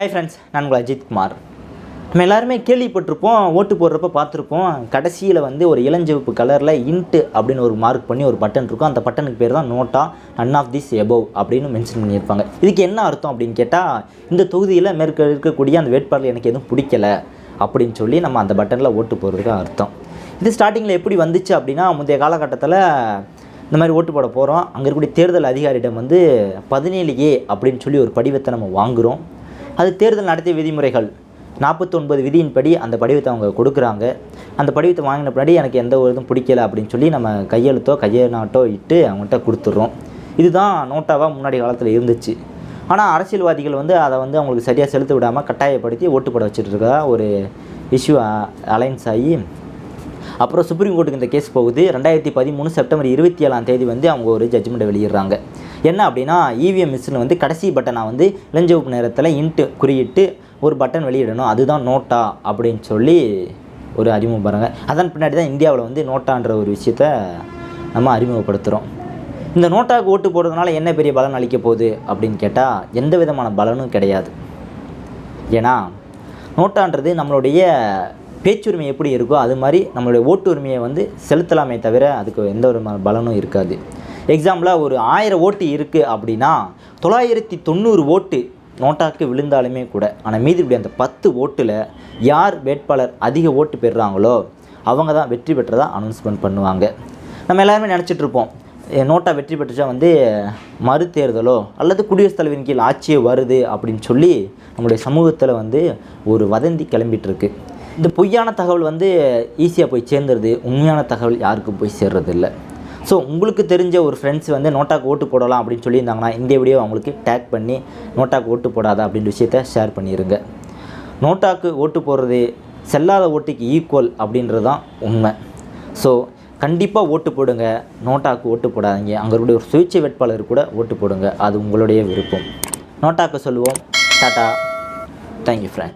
Hi friends நான் உங்கள் அஜித் குமார். நம்ம எல்லாருமே கேள்விப்பட்டிருப்போம் ஓட்டு போடுறப்ப பார்த்துருப்போம் கடைசியில் வந்து ஒரு இளஞ்சிவப்பு கலரில் இன்ட்டு அப்படின்னு ஒரு மார்க் பண்ணி ஒரு பட்டன் இருக்கும். அந்த பட்டனுக்கு பேர் தான் NOTA none of this above அப்படின்னு மென்ஷன் பண்ணியிருப்பாங்க. இதுக்கு என்ன அர்த்தம் அப்படின்னு கேட்டால் இந்த தொகுதியில் மேற்க இருக்கக்கூடிய அந்த வேட்பாளர் எனக்கு எதுவும் பிடிக்கல அப்படின்னு சொல்லி நம்ம அந்த பட்டனில் ஓட்டு போடுறதுக்கு அர்த்தம். இது ஸ்டார்டிங்கில் எப்படி வந்துச்சு அப்படின்னா முந்தைய காலகட்டத்தில் இந்த மாதிரி ஓட்டு போட போகிறோம் அங்கே இருக்கக்கூடிய தேர்தல் அதிகாரியிடம் வந்து பதினேழு ஏ அப்படின்னு சொல்லி ஒரு படிவத்தை நம்ம வாங்குகிறோம் அது தேர்தல் நடத்திய விதிமுறைகள். நாற்பத்தொன்பது விதியின்படி அந்த படிவத்தை அவங்க கொடுக்குறாங்க. அந்த படிவத்தை வாங்கின பின்னாடி எனக்கு எந்த ஒரு இதுவும் பிடிக்கல அப்படின்னு சொல்லி நம்ம கையெழுத்தோ கையெழுநாட்டோ இட்டு அவங்கள்ட்ட கொடுத்துட்றோம். இதுதான் நோட்டாவாக முன்னாடி காலத்தில் இருந்துச்சு. ஆனால் அரசியல்வாதிகள் வந்து அதை வந்து அவங்களுக்கு சரியாக செலுத்த விடாமல் கட்டாயப்படுத்தி ஓட்டு போட வச்சுட்டு இருக்கா ஒரு இஷ்யூ அலைன்ஸ் ஆகி. அப்புறம் சுப்ரீம் கோர்ட்டுக்கு இந்த கேஸ் போகுது. ரெண்டாயிரத்தி பதிமூணு செப்டம்பர் இருபத்தி ஏழாம் தேதி வந்து அவங்க ஒரு ஜட்ஜ்மெண்ட்டை வெளியிடுறாங்க. என்ன அப்படின்னா இவிஎம் மிஷினில் வந்து கடைசி பட்டனை வந்து இளஞ்சிவப்பு நேரத்தில் இன்ட்டு குறியிட்டு ஒரு பட்டன் வெளியிடணும். அதுதான் நோட்டா அப்படின்னு சொல்லி ஒரு அறிமுகம் பாருங்கள் அதன் பின்னாடி தான் இந்தியாவில் வந்து நோட்டான்ற ஒரு விஷயத்த நம்ம அறிமுகப்படுத்துகிறோம் இந்த நோட்டாவுக்கு ஓட்டு போடுறதுனால என்ன பெரிய பலன் அளிக்க போகுது அப்படின்னு கேட்டால் எந்த விதமான பலனும் கிடையாது. ஏன்னா நோட்டான்றது நம்மளுடைய பேச்சுரிமை எப்படி இருக்கோ அது மாதிரி நம்மளுடைய ஓட்டு உரிமையை வந்து செலுத்தலாமே தவிர அதுக்கு எந்த ஒரு பலனும் இருக்காது. எக்ஸாம்பிளாக ஒரு ஆயிரம் ஓட்டு இருக்குது அப்படின்னா தொள்ளாயிரத்தி தொண்ணூறு ஓட்டு நோட்டாக்கு விழுந்தாலுமே கூட ஆனால் மீதி இப்படி அந்த பத்து ஓட்டில் யார் வேட்பாளர் அதிக ஓட்டு பெறுறாங்களோ அவங்க தான் வெற்றி பெற்றதாக அனௌன்ஸ்மெண்ட் பண்ணுவாங்க. நம்ம எல்லாருமே நினச்சிட்ருப்போம் நோட்டா வெற்றி பெற்றுச்சா வந்து மறுதேர்தலோ அல்லது குடியரசுத் தலைவரின் கீழ் ஆட்சியே வருது அப்படின்னு சொல்லி நம்மளுடைய சமூகத்தில் வந்து ஒரு வதந்தி கிளம்பிகிட்ருக்கு இந்த பொய்யான தகவல் வந்து ஈஸியாக போய் சேர்ந்துருது உண்மையான தகவல் யாருக்கும் போய் சேர்றது இல்லை ஸோ உங்களுக்கு தெரிஞ்ச ஒரு ஃப்ரெண்ட்ஸ் வந்து நோட்டாக்கு ஓட்டு போடலாம் அப்படின்னு சொல்லியிருந்தாங்கன்னா இந்த வீடியோ அவங்களுக்கு டேக் பண்ணி நோட்டாக்கு ஓட்டு போடாத அப்படின்ற விஷயத்த ஷேர் பண்ணிடுங்க நோட்டாக்கு ஓட்டு போடுறது செல்லாத ஓட்டுக்கு ஈக்குவல் அப்படின்றது தான் உண்மை. ஸோ கண்டிப்பாக ஓட்டு போடுங்க. நோட்டாக்கு ஓட்டு போடாதீங்க. அங்கே இருக்கக்கூடிய ஒரு சுயேட்சை வேட்பாளர் கூட ஓட்டு போடுங்க. அது உங்களுடைய விருப்பம். நோட்டாக்கு சொல்லுவோம். Tata thank you friend